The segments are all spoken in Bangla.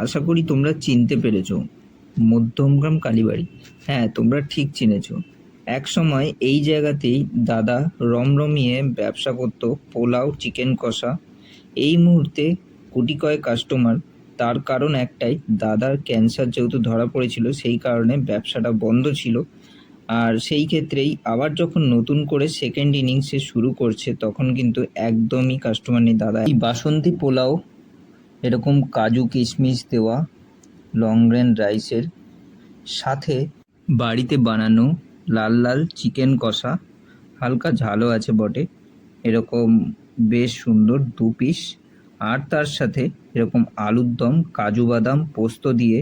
আশা করি তোমরা চিনতে পেরেছ। মধ্যমগ্রাম কালীবাড়ি। হ্যাঁ তোমরা ঠিক চিনেছ। এক সময় এই জায়গাতেই দাদা রমরমিয়ে ব্যবসা করতো পোলাও, চিকেন কষা। এই মুহূর্তে কোটি কয়েক কাস্টমার তার কারণ একটাই, দাদার ক্যান্সার যেহেতু ধরা পড়েছিল, সেই কারণে ব্যবসাটা বন্ধ ছিল। আর সেই ক্ষেত্রেই আবার যখন নতুন করে সেকেন্ড ইনিংসে শুরু করছে, তখন কিন্তু একদমই কাস্টমার নেই দাদা। এই বাসন্তী পোলাও এরকম কাজু কিশমিশ দেওয়া লং গ্রেন রাইসের সাথে বাড়িতে বানানো লাল লাল চিকেন কষা, হালকা ঝালও আছে বটে। এরকম বেশ সুন্দর দু পিস আর তার সাথে এরকম আলুর দম, কাজু বাদাম, পোস্ত দিয়ে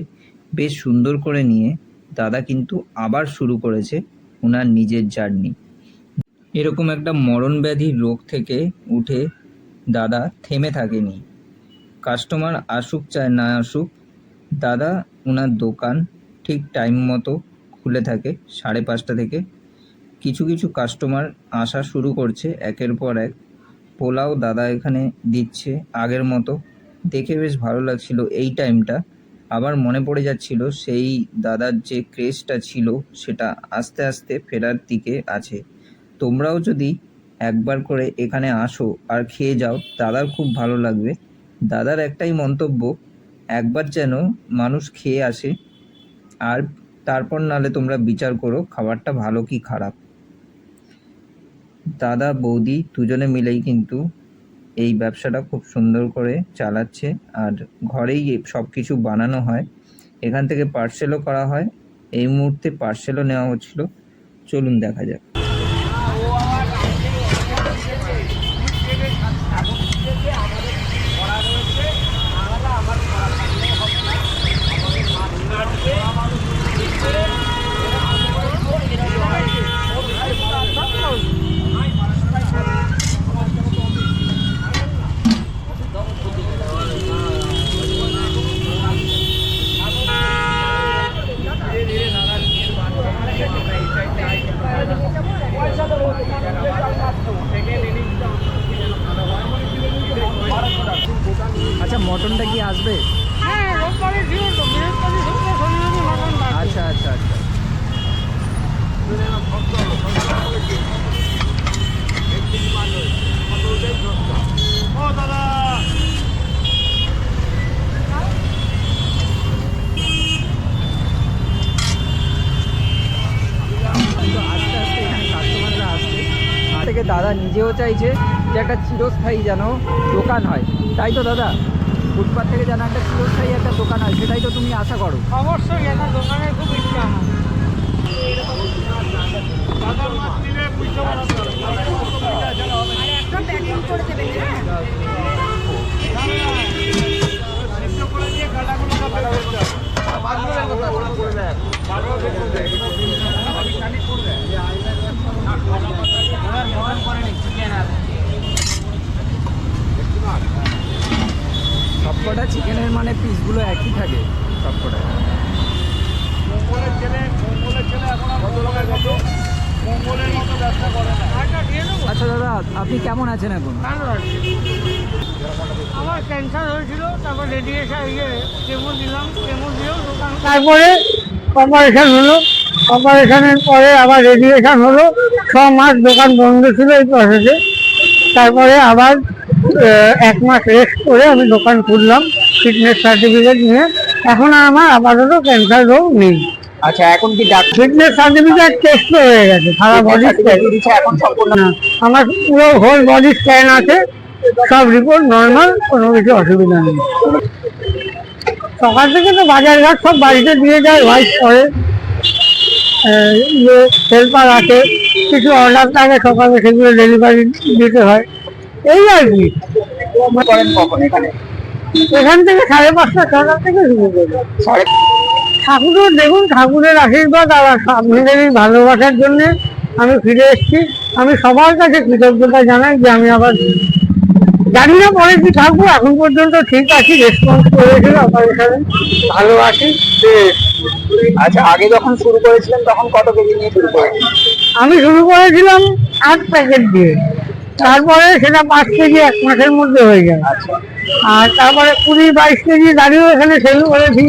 বেশ সুন্দর করে নিয়ে দাদা কিন্তু আবার শুরু করেছে ওনার নিজের জার্নি। এরকম একটা মরণ ব্যাধির রোগ থেকে উঠে দাদা থেমে থাকেনি। কাস্টমার আসুক চায় না আসুক, দাদা ওনার দোকান ঠিক টাইম মতো খুলে থাকে, সাড়ে পাঁচটা থেকে। কিছু কিছু কাস্টমার আসা শুরু করছে, একের পর এক। পোলাও দাদা এখানে দিচ্ছে আগের মতো। দেখে বেশ ভালো লাগছিল এই টাইমটা আবার মনে পড়ে যাচ্ছিল সেই দাদার যে ক্রেজটা ছিল, সেটা আস্তে আস্তে ফেরার দিকে আছে। তোমরাও যদি একবার করে এখানে আসো আর খেয়ে যাও, দাদার খুব ভালো লাগবে। দাদার একটাই মন্তব্য, একবার যেন মানুষ খেয়ে আসে, আর তারপর নালে তোমরা বিচার করো খাবারটা ভালো কি খারাপ। দাদা, বৌদি দুজনে মিলেই কিন্তু এই ব্যবসাটা খুব সুন্দর করে চালাচ্ছে, আর ঘরেই সব কিছু বানানো হয়। এখান থেকে পার্সেলও করা হয়। এই মুহূর্তে পার্সেলও নেওয়া হচ্ছিল। চলুন দেখা যাক। মটনটা কি আসবে। আচ্ছা আচ্ছা আচ্ছা। দাদা নিজেও চাইছে যে একটা চিরস্থায়ী যেন দোকান হয়। তাই তো দাদা? ফুটপাথ থেকে যেন একটা চিরস্থায়ী একটা দোকান হয় সেটাই তো তুমি আশা করো। অবশ্যই এটা দোকানের খুব ইচ্ছা আমার। একটা প্যাকিং করে দেবেন হ্যাঁ সবকটা চিকেনের পিসগুলো একই থাকে সবকটা আচ্ছা দিয়ে দেবো। আচ্ছা দাদা আপনি কেমন আছেন এখন? ভালো আছে। আমার ক্যান্সার হয়েছিল তারপর রেডিয়েশন ইয়ে কেমো দিলাম কেমো দিয়েও দোকান তারপরে অপারেশন হলো। অপারেশনের পরে আবার রেডিয়েশন হলো। ছ মাস দোকান বন্ধ ছিল এই প্রসেসে তারপরে আবার এক মাস রেস্ট করে আমি দোকান খুললাম। ফিটনেস সার্টিফিকেট নিয়ে এখন আর আমার আপাতত ক্যান্সার রোগ নেই। আচ্ছা এখন কি ডাক্তার ফিটনেস সার্টিফিকেট টেস্ট হয়ে গেছে সারা বডি এখন সম্পূর্ণ আমার পুরো হোল বডি স্ক্যান আছে সব রিপোর্ট নর্মাল কোনো কিছু অসুবিধা নেই। সকাল থেকে তো বাজার ঘাট সব বাড়িতে দিয়ে যায় হোয়াইট করে। ইয়ে হেল্পার আছে কিছু অর্ডার থাকে সকালে সেগুলো ডেলিভারি দিতে হয়। এই আর কি। করেন কখন এখানে? এখান থেকে সাড়ে পাঁচটা ছটা থেকে শুরু করি সাড়ে ঠাকুরের দেখুন ঠাকুরের আশীর্বাদ আর আপনাদের এই ভালোবাসার জন্য আমি ফিরে এসেছি। আমি সবার কাছে কৃতজ্ঞতা জানাই যে আমি আবার জানি না পরে কি থাকব এখন পর্যন্ত ঠিক আছি রেসপন্স করেছিল অপারেশনে ভালো আছি। আচ্ছা আগে যখন শুরু করেছিলেন তখন কত কেজি নিয়ে শুরু করেছিলেন? আমি শুরু করেছিলাম আট প্যাকেট দিয়ে। তারপরে সেটা পাঁচ কেজি এক মাসের মধ্যে হয়ে যায় আচ্ছা। আর তারপরে কুড়ি বাইশ কেজি গাড়িও এখানে সেল করেছি।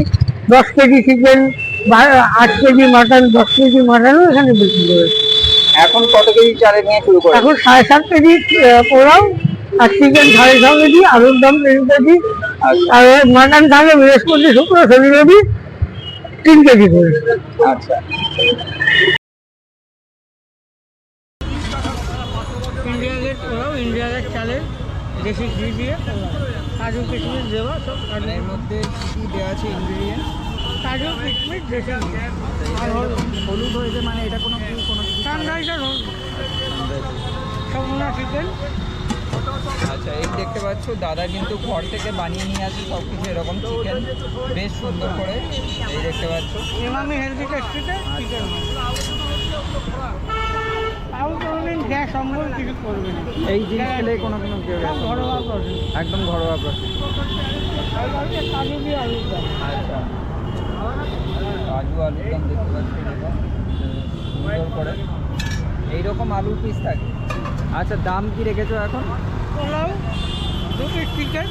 দশ কেজি চিকেন আট কেজি মাটন দশ কেজি মাটনও এখানে বিক্রি করেছি। এখন কত কেজি চালে নিয়ে শুরু করে এখন সাড়ে সাত কেজি পোলাও আর চিকেন সাড়ে ছ কেজি আলুর দাম তিন কেজি। আর মাটন থাকে বৃহস্পতি শুক্র শনি রবি তিন কেজি করে। আচ্ছা। দেশি ঘি দিয়ে কাজু কিশমিশ দেওয়া সব মানে এর মধ্যে কি কি দেওয়া আছে ইনগ্রিডিয়েন্ট কাজু কিশমিশ দেশি ঘি। আর হলুদ হলুদ হয়েছে মানে এটা কোনো কি কোনো সানরাইজার হলুদ। সম্পূর্ণ চিকেন আচ্ছা এই দেখতে পাচ্ছ দাদা কিন্তু ঘর থেকে বানিয়ে নিয়ে আসে সব কিছু এরকম চিকেন বেশ সুন্দর করে। এই দেখতে পাচ্ছ। এমামি হেলদি টেস্টিতে চিকেন কোনোদিন কিছু করবে না এই জিনিস খেলে কোনো কোনো ঘরোয়া প্রসেস একদম ঘরোয়া প্রসেস কাজু দিয়ে আলুর দম আচ্ছা। কাজু আলুর দম দেখতে পাচ্ছি সুন্দর করে। এইরকম আলুর পিস থাকে। আচ্ছা দাম কি রেখেছো এখন? পোলাও দু পিস চিকেন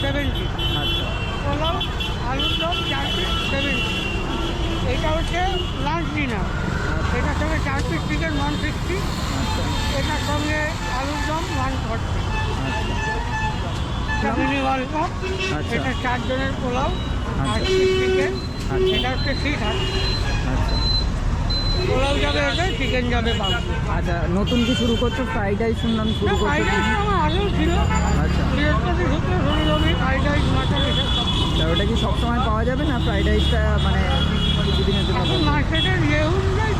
সেভেন্টি আচ্ছা। পোলাও আলুর দম চার পিস সেভেন্টি এটা হচ্ছে লাঞ্চ ডিনার এটার সঙ্গে চার পিস চিকেন ওয়ান সিক্সটি এটার সঙ্গে আলুর দম ওয়ান ফর্টি ওয়াল কাপ আচ্ছা। এটা চারজনের পোলাও আর আচ্ছা। চিকেন আচ্ছা। এটা হচ্ছে থার্টি আচ্ছা। পোলাও যাবে চিকেন যাবে আচ্ছা নতুন কি শুরু করছ ফ্রাইড রাইস শুনলাম শুরু করছ ফ্রাইড রাইস আমার আগেও ছিল। আচ্ছা। বৃহস্পতি শুক্র শনি রবি ফ্রাইড রাইস মাটন এসব ওটা কি সবসময় পাওয়া যাবে না? ফ্রাইড রাইসটা মানে কিছুদিনের জন্য মার্কেটের ইয়ে অনুযায়ী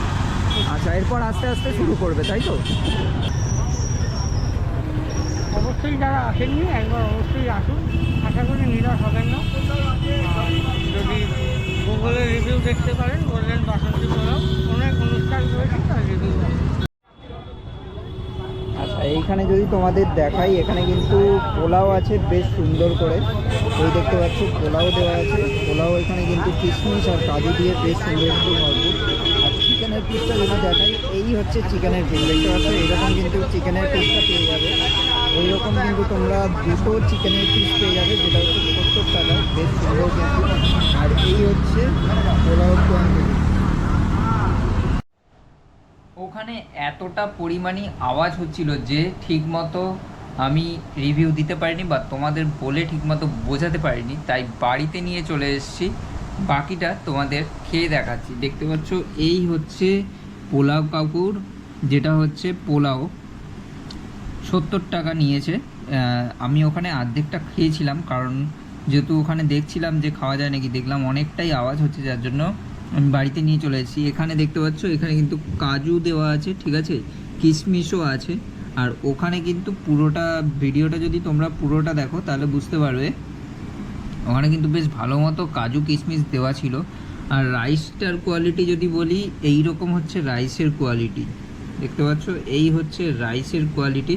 আচ্ছা এরপর আস্তে আস্তে শুরু করবে তাই তো? অবশ্যই যারা আসেননি একবার অবশ্যই আসুন। আশা করি নিরাশ হবেন না। যদি গুগলে রিভিউ দেখতে পারেন বললেন বাসন্তী পোলাও অনেক অনুষ্ঠান রয়েছে তার রিভিউ আচ্ছা এইখানে যদি তোমাদের দেখাই এখানে কিন্তু পোলাও আছে বেশ সুন্দর করে। ওই দেখতে পাচ্ছ পোলাও দেওয়া আছে। পোলাও এখানে কিন্তু কিশমিশ আর কাজু দিয়ে বেশ সুন্দর ভরপুর। চিকেনের পিসটা যদি দেখাই। এই হচ্ছে চিকেনের পিস দেখতে পাচ্ছ? এইরকম কিন্তু চিকেনের পিসটা পেয়ে যাবে। এইরকম কিন্তু তোমরা দুটো চিকেনের পিস পেয়ে যাবে, যেটা হচ্ছে সত্তর টাকা বেশ সুন্দর কিন্তু। আর এই হচ্ছে পোলাও কোয়ান্টিটি। ওখানে এতটা পরিমাণই আওয়াজ হচ্ছিল যে ঠিকমতো আমি রিভিউ দিতে পারিনি বা তোমাদের বলে ঠিকমতো বোঝাতে পারিনি, তাই বাড়িতে নিয়ে চলে এসেছি। বাকিটা তোমাদের খেয়ে দেখাচ্ছি। দেখতে পাচ্ছ, এই হচ্ছে পোলাও কাকুর, যেটা হচ্ছে পোলাও। সত্তর টাকা নিয়েছে। আমি ওখানে অর্ধেকটা খেয়েছিলাম, কারণ যেহেতু ওখানে দেখছিলাম যে খাওয়া যায় নাকি, দেখলাম অনেকটাই আওয়াজ হচ্ছে, যার জন্য আমি বাড়িতে নিয়ে চলে এসেছি। এখানে দেখতে পাচ্ছ, এখানে কিন্তু কাজু দেওয়া আছে, ঠিক আছে? কিশমিশও আছে। আর ওখানে কিন্তু পুরোটা, ভিডিওটা যদি তোমরা পুরোটা দেখো, তাহলে বুঝতে পারবে ওখানে কিন্তু বেশ ভালো মতো কাজু কিশমিশ দেওয়া ছিল। আর রাইসটার কোয়ালিটি যদি বলি এই রকম হচ্ছে রাইসের কোয়ালিটি দেখতে পাচ্ছ? এই হচ্ছে রাইসের কোয়ালিটি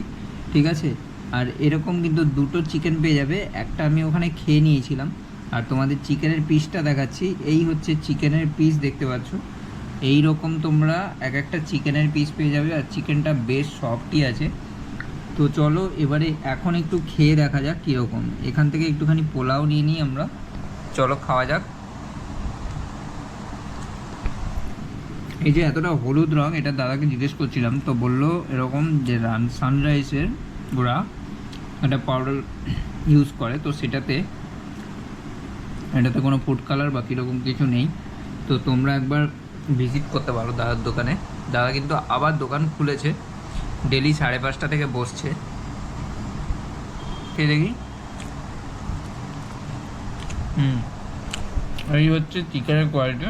ঠিক আছে? আর এরকম কিন্তু দুটো চিকেন পেয়ে যাবে। একটা আমি ওখানে খেয়ে নিয়েছিলাম। আর তোমাদের চিকেনের পিসটা দেখাচ্ছি। এই হচ্ছে চিকেনের পিস দেখতে পাচ্ছ? এই রকম তোমরা এক একটা চিকেনের পিস পেয়ে যাবে। আর চিকেনটা বেশ সফটই আছে। তো চলো, এবারে এখন একটু খেয়ে দেখা যাক কীরকম। এখান থেকে একটুখানি পোলাও নিয়ে নিই আমরা। চলো, খাওয়া যাক। এই যে এতটা হলুদ রং, এটা দাদাকে জিজ্ঞেস করছিলাম, তো বলল এরকম যে রান সানরাইসের গুঁড়া, একটা পাউডার ইউজ করে, তো সেটাতে, এটাতে কোনো ফুড কালার বা কীরকম কিছু নেই। তো তোমরা একবার ভিজিট করতে পারো দাদার দোকানে। দাদা কিন্তু আবার দোকান খুলেছে। ডেলি সাড়ে পাঁচটা থেকে বসছে। কে দেখি। হুম। এই হচ্ছে চিকেনের কোয়ালিটি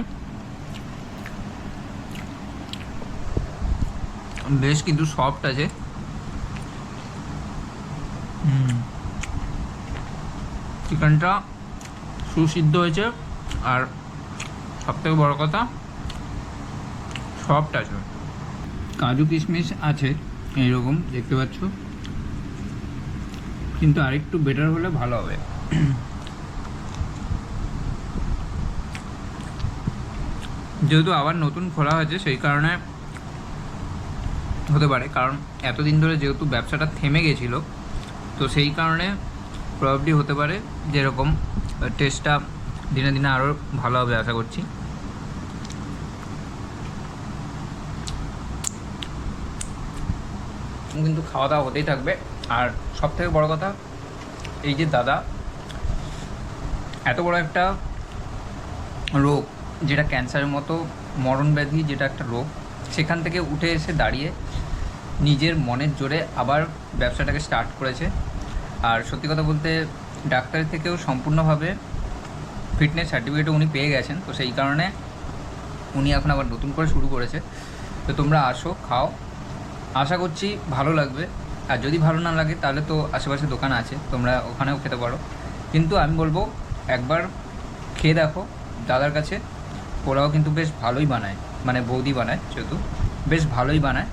বেশ কিন্তু সফট আছে। হুম। চিকেনটা সুসিদ্ধ হয়েছে আর সব থেকে বড় কথা সফট আছে। কাজু কিশমিশ আছে। এইরকম দেখতে পাচ্ছ। কিন্তু আরেকটু বেটার হলে ভালো হবে। যেহেতু আবার নতুন খোলা হয়েছে, সেই কারণে হতে পারে। কারণ এতদিন ধরে যেহেতু ব্যবসাটা থেমে গেছিল, তো সেই কারণে প্রবাবলি হতে পারে যেরকম টেস্টটা দিনে দিনে আরও ভালো হবে, আশা করছি। কিন্তু খাওয়া দাওয়া হতেই থাকবে। আর সব থেকে বড় কথা, এই যে দাদা, এত বড় একটা রোগ যেটা ক্যান্সারের মতো মরণ ব্যাধি যেটা একটা রোগ, সেখান থেকে উঠে এসে দাঁড়িয়ে নিজের মনের জোরে আবার ব্যবসাটাকে স্টার্ট করেছে। আর সত্যি কথা বলতে, ডাক্তারের থেকেও সম্পূর্ণভাবে ফিটনেস সার্টিফিকেটও উনি পেয়ে গেছেন। তো সেই কারণে উনি এখন আবার নতুন করে শুরু করেছে। তো তোমরা আসো, খাও। আশা করছি ভালো লাগবে। আর যদি ভালো না লাগে, তাহলে তো আশেপাশে দোকান আছে, তোমরা ওখানেও খেতে পারো। কিন্তু আমি বলব, একবার খেয়ে দেখো। দাদার কাছে ওরাও কিন্তু বেশ ভালোই বানায় মানে বৌদি বানায় যেহেতু, বেশ ভালোই বানায়।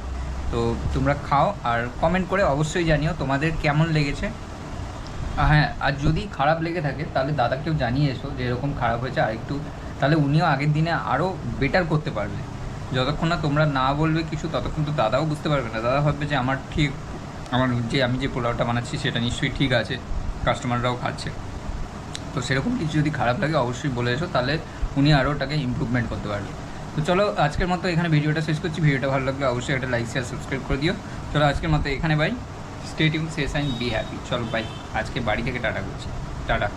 তো তোমরা খাও আর কমেন্ট করে অবশ্যই জানিও তোমাদের কেমন লেগেছে। হ্যাঁ আর যদি খারাপ লেগে থাকে, তাহলে দাদাকেও জানিয়ে এসো যে এরকম খারাপ হয়েছে। আর একটু, তাহলে উনিও আগের দিনে আরও বেটার করতে পারবে। যতক্ষণ না তোমরা না বলবে কিছু, ততক্ষণ তো দাদাও বুঝতে পারবে না। দাদা ভাববে যে আমার ঠিক, আমার যে আমি যে পোলাওটা বানাচ্ছি সেটা নিশ্চয়ই ঠিক আছে কাস্টমাররাও খাচ্ছে। তো সেরকম কিছু যদি খারাপ লাগে অবশ্যই বলে এসো, তাহলে উনি আরও ওটাকে ইমপ্রুভমেন্ট করতে পারবে। তো চলো আজকের মতো এখানে ভিডিওটা শেষ করছি। ভিডিওটা ভালো লাগলে অবশ্যই একটা লাইক শেয়ার সাবস্ক্রাইব করে দিও। চলো আজকের মতো এখানে bye stating safe and be happy চলো বাই আজকে বাড়ি থেকে টাটা করছি। টাটা।